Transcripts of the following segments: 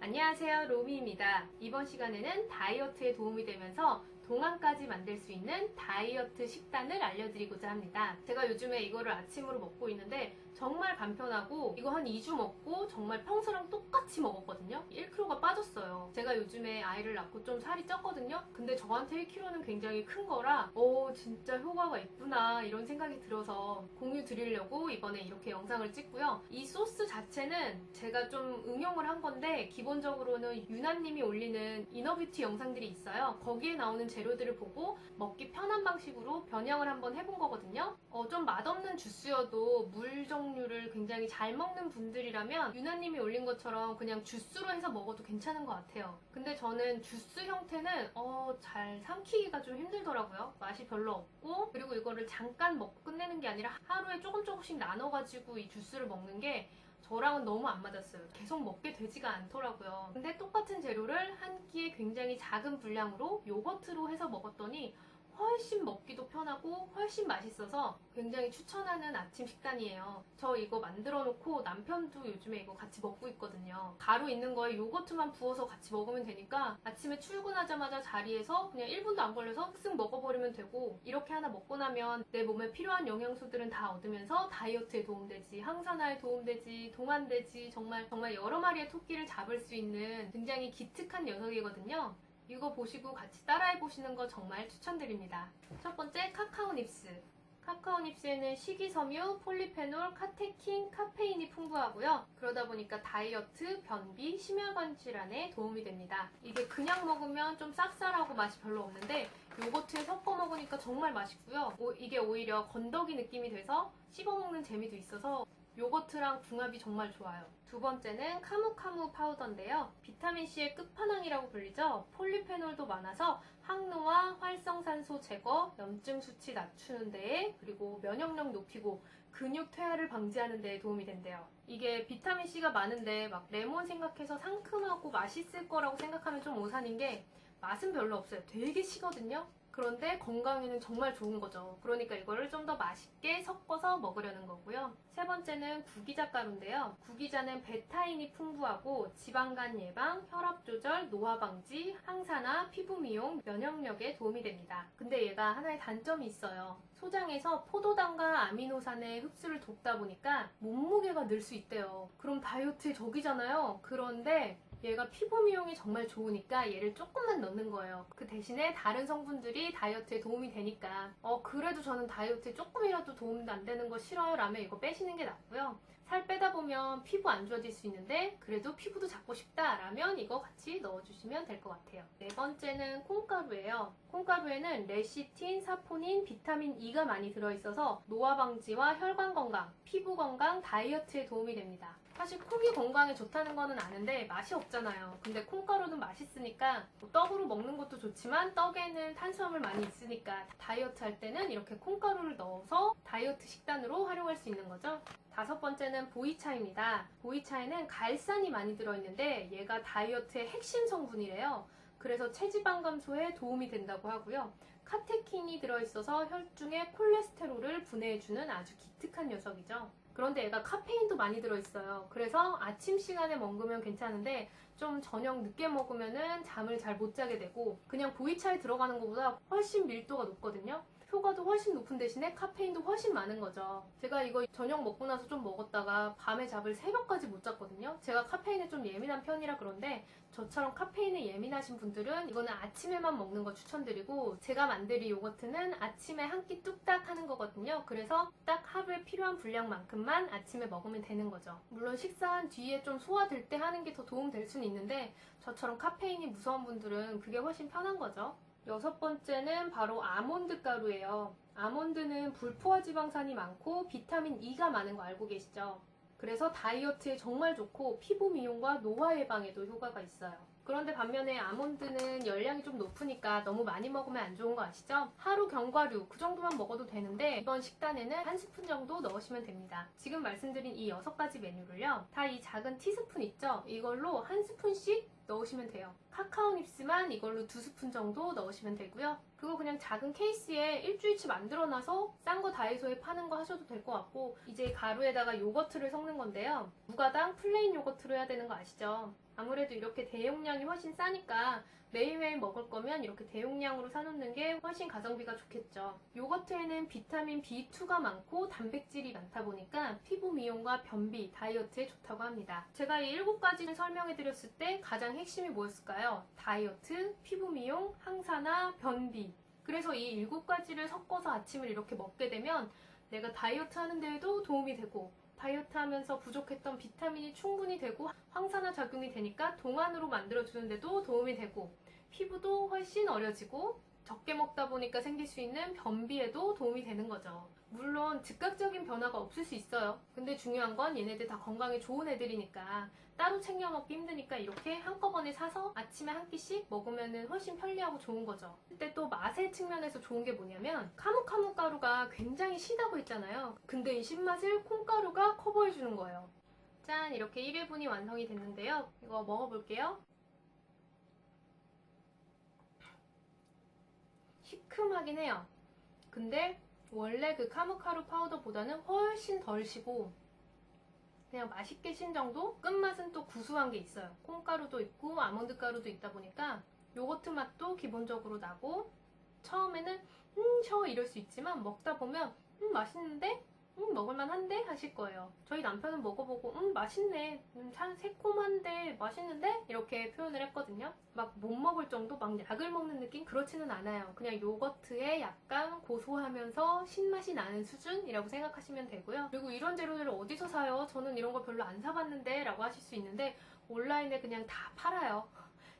안녕하세요 로미입니다 이번 시간에는 다이어트에 도움이 되면서 동안까지 만들 수 있는 다이어트 식단을 알려드리고자 합니다. 제가 요즘에 이거를 아침으로 먹고 있는데 정말 간편하고 이거 한 2주 먹고 정말 평소랑 똑같이 먹었거든요. 1kg가 빠졌어요. 제가 요즘에 아이를 낳고 좀 살이 쪘거든요. 근데 저한테 1kg는 굉장히 큰 거라 오 진짜 효과가 있구나 이런 생각이 들어서 공유 드리려고 이번에 이렇게 영상을 찍고요. 이 소스 자체는 제가 좀 응용을 한 건데 기본적으로는 유나님이 올리는 이너뷰티 영상들이 있어요. 거기에 나오는 재료들을 보고 먹기 편한 방식으로 변형을 한번 해본 거거든요 어, 좀 맛없는 주스여도 물 종류를 굉장히 잘 먹는 분들이라면 유나님이 올린 것처럼 그냥 주스로 해서 먹어도 괜찮은 것 같아요. 근데 저는 주스 형태는 어, 잘 삼키기가 좀 힘들더라고요. 맛이 별로 없고 그리고 이거를 잠깐 먹고 끝내는 게 아니라 하루에 조금 조금씩 나눠가지고 이 주스를 먹는 게 저랑은 너무 안 맞았어요. 계속 먹게 되지가 않더라고요. 근데 굉장히 작은 분량으로 요거트로 해서 먹었더니 훨씬 먹기도 편하고 훨씬 맛있어서 굉장히 추천하는 아침 식단이에요. 저 이거 만들어 놓고 남편도 요즘에 이거 같이 먹고 있거든요. 가루 있는 거에 요거트만 부어서 같이 먹으면 되니까 아침에 출근하자마자 자리에서 그냥 1분도 안 걸려서 쓱 먹어버리면 되고 이렇게 하나 먹고 나면 내 몸에 필요한 영양소들은 다 얻으면서 다이어트에 도움되지, 항산화에 도움되지, 동안되지 정말 정말 여러 마리의 토끼를 잡을 수 있는 굉장히 기특한 녀석이거든요. 이거 보시고 같이 따라해 보시는 거 정말 추천드립니다. 첫 번째 카카오 닙스. 카카오 닙스에는 식이섬유, 폴리페놀, 카테킨, 카페인이 풍부하고요. 그러다 보니까 다이어트, 변비, 심혈관 질환에 도움이 됩니다. 이게 그냥 먹으면 좀 쌉쌀하고 맛이 별로 없는데 요거트에 섞어 먹으니까 정말 맛있고요. 오- 이게 오히려 건더기 느낌이 돼서 씹어 먹는 재미도 있어서 요거트랑 궁합이 정말 좋아요. 두 번째는 카무카무 파우더인데요. 비타민C의 끝판왕이라고 불리죠. 폴리페놀도 많아서 항노화, 활성산소 제거, 염증 수치 낮추는 데에 그리고 면역력 높이고 근육 퇴화를 방지하는 데에 도움이 된대요. 이게 비타민C가 많은데 막 레몬 생각해서 상큼하고 맛있을 거라고 생각하면 좀 오산인 게 맛은 별로 없어요. 되게 시거든요. 그런데 건강에는 정말 좋은 거죠. 그러니까 이거를 좀 더 맛있게 섞어서 먹으려는 거고요. 세 번째는 구기자 가루인데요. 구기자는 베타인이 풍부하고 지방간 예방, 혈압 조절, 노화 방지, 항산화, 피부 미용, 면역력에 도움이 됩니다. 근데 얘가 하나의 단점이 있어요. 소장에서 포도당과 아미노산의 흡수를 돕다 보니까 몸무게가 늘 수 있대요. 그럼 다이어트의 적이잖아요. 그런데 얘가 피부 미용에 정말 좋으니까 얘를 조금만 넣는 거예요. 그 대신에 다른 성분들이 다이어트에 도움이 되니까 어 그래도 저는 다이어트에 조금이라도 도움도 안 되는 거 싫어요 라면 이거 빼시는 게 낫고요. 살 빼다 보면 피부 안 좋아질 수 있는데 그래도 피부도 잡고 싶다 라면 이거 같이 넣어주시면 될 것 같아요. 네 번째는 콩가루예요. 콩가루에는 레시틴, 사포닌, 비타민 E가 많이 들어있어서 노화 방지와 혈관 건강, 피부 건강, 다이어트에 도움이 됩니다. 사실 콩이 건강에 좋다는 거는 아는데 맛이 없잖아요. 근데 콩가루는 맛있으니까 뭐 떡으로 먹는 것도 좋지만 떡에는 탄수화물 많이 있으니까 다이어트 할 때는 이렇게 콩가루를 넣어서 다이어트 식단으로 활용할 수 있는 거죠. 다섯 번째는 보이차입니다. 보이차에는 갈산이 많이 들어있는데 얘가 다이어트의 핵심 성분이래요. 그래서 체지방 감소에 도움이 된다고 하고요. 카테킨이 들어있어서 혈중의 콜레스테롤을 분해해주는 아주 기특한 녀석이죠. 그런데 얘가 카페인도 많이 들어있어요. 그래서 아침 시간에 먹으면 괜찮은데 좀 저녁 늦게 먹으면은 잠을 잘 못 자게 되고 그냥 보이차에 들어가는 것보다 훨씬 밀도가 높거든요. 효과도 훨씬 높은 대신에 카페인도 훨씬 많은 거죠. 제가 이거 저녁 먹고 나서 좀 먹었다가 밤에 잡을 새벽까지 못 잤거든요. 제가 카페인에 좀 예민한 편이라 그런데 저처럼 카페인에 예민하신 분들은 이거는 아침에만 먹는 거 추천드리고 제가 만드린 요거트는 아침에 한 끼 뚝딱 하는 거거든요. 그래서 딱 하루에 필요한 분량만큼만 아침에 먹으면 되는 거죠. 물론 식사한 뒤에 좀 소화될 때 하는 게 더 도움 될 수는 있는데 저처럼 카페인이 무서운 분들은 그게 훨씬 편한 거죠. 여섯 번째는 바로 아몬드 가루예요. 아몬드는 불포화 지방산이 많고 비타민 E가 많은 거 알고 계시죠? 그래서 다이어트에 정말 좋고 피부 미용과 노화 예방에도 효과가 있어요. 그런데 반면에 아몬드는 열량이 좀 높으니까 너무 많이 먹으면 안 좋은 거 아시죠? 하루 견과류 그 정도만 먹어도 되는데 이번 식단에는 한 스푼 정도 넣으시면 됩니다. 지금 말씀드린 이 여섯 가지 메뉴를요. 다 이 작은 티스푼 있죠? 이걸로 한 스푼씩 넣으시면 돼요. 카카오 닙스만 이걸로 두 스푼 정도 넣으시면 되고요. 그거 그냥 작은 케이스에 일주일치 만들어놔서 싼 거 다이소에 파는 거 하셔도 될 것 같고 이제 가루에다가 요거트를 섞는 건데요. 무가당 플레인 요거트로 해야 되는 거 아시죠? 아무래도 이렇게 대용량이 훨씬 싸니까 매일매일 먹을 거면 이렇게 대용량으로 사놓는 게 훨씬 가성비가 좋겠죠. 요거트에는 비타민 B2가 많고 단백질이 많다 보니까 피부 미용과 변비, 다이어트에 좋다고 합니다. 제가 이 일곱 가지를 설명해 드렸을 때 가장 핵심이 뭐였을까요? 다이어트, 피부 미용, 항산화, 변비. 그래서 이 일곱 가지를 섞어서 아침을 이렇게 먹게 되면 내가 다이어트 하는 데에도 도움이 되고 다이어트 하면서 부족했던 비타민이 충분히 되고 항산화 작용이 되니까 동안으로 만들어주는데도 도움이 되고 피부도 훨씬 어려지고 적게 먹다 보니까 생길 수 있는 변비에도 도움이 되는 거죠. 물론 즉각적인 변화가 없을 수 있어요. 근데 중요한 건 얘네들 다 건강에 좋은 애들이니까 따로 챙겨 먹기 힘드니까 이렇게 한꺼번에 사서 아침에 한 끼씩 먹으면 훨씬 편리하고 좋은 거죠. 근데 또 맛의 측면에서 좋은 게 뭐냐면 카무카무 가루가 굉장히 시다고 했잖아요. 근데 이 신맛을 콩가루가 커버해주는 거예요. 짠! 이렇게 1회분이 완성이 됐는데요. 이거 먹어볼게요. 시큼하긴 해요. 근데 원래 그 카무카루 파우더보다는 훨씬 덜 시고 그냥 맛있게 신 정도? 끝맛은 또 구수한 게 있어요. 콩가루도 있고 아몬드 가루도 있다 보니까 요거트 맛도 기본적으로 나고 처음에는 음, 셔 이럴 수 있지만 먹다 보면 음, 맛있는데? 음, 먹을만한데? 하실 거예요. 저희 남편은 먹어보고 음, 맛있네. 음, 참 새콤한데 맛있는데? 이렇게 표현을 했거든요. 막 못 먹을 정도 막 약을 먹는 느낌? 그렇지는 않아요. 그냥 요거트에 약간 고소하면서 신맛이 나는 수준이라고 생각하시면 되고요. 그리고 이런 재료들을 어디서 사요? 저는 이런 거 별로 안 사봤는데 라고 하실 수 있는데 온라인에 그냥 다 팔아요.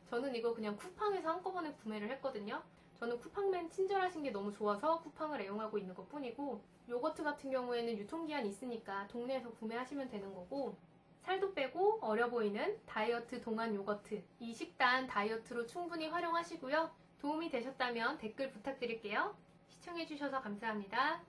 저는 이거 그냥 쿠팡에서 한꺼번에 구매를 했거든요. 저는 쿠팡맨 친절하신 게 너무 좋아서 쿠팡을 애용하고 있는 것 뿐이고 요거트 같은 경우에는 유통기한이 있으니까 동네에서 구매하시면 되는 거고 살도 빼고 어려 보이는 다이어트 동안 요거트 이 식단 다이어트로 충분히 활용하시고요. 도움이 되셨다면 댓글 부탁드릴게요. 시청해주셔서 감사합니다.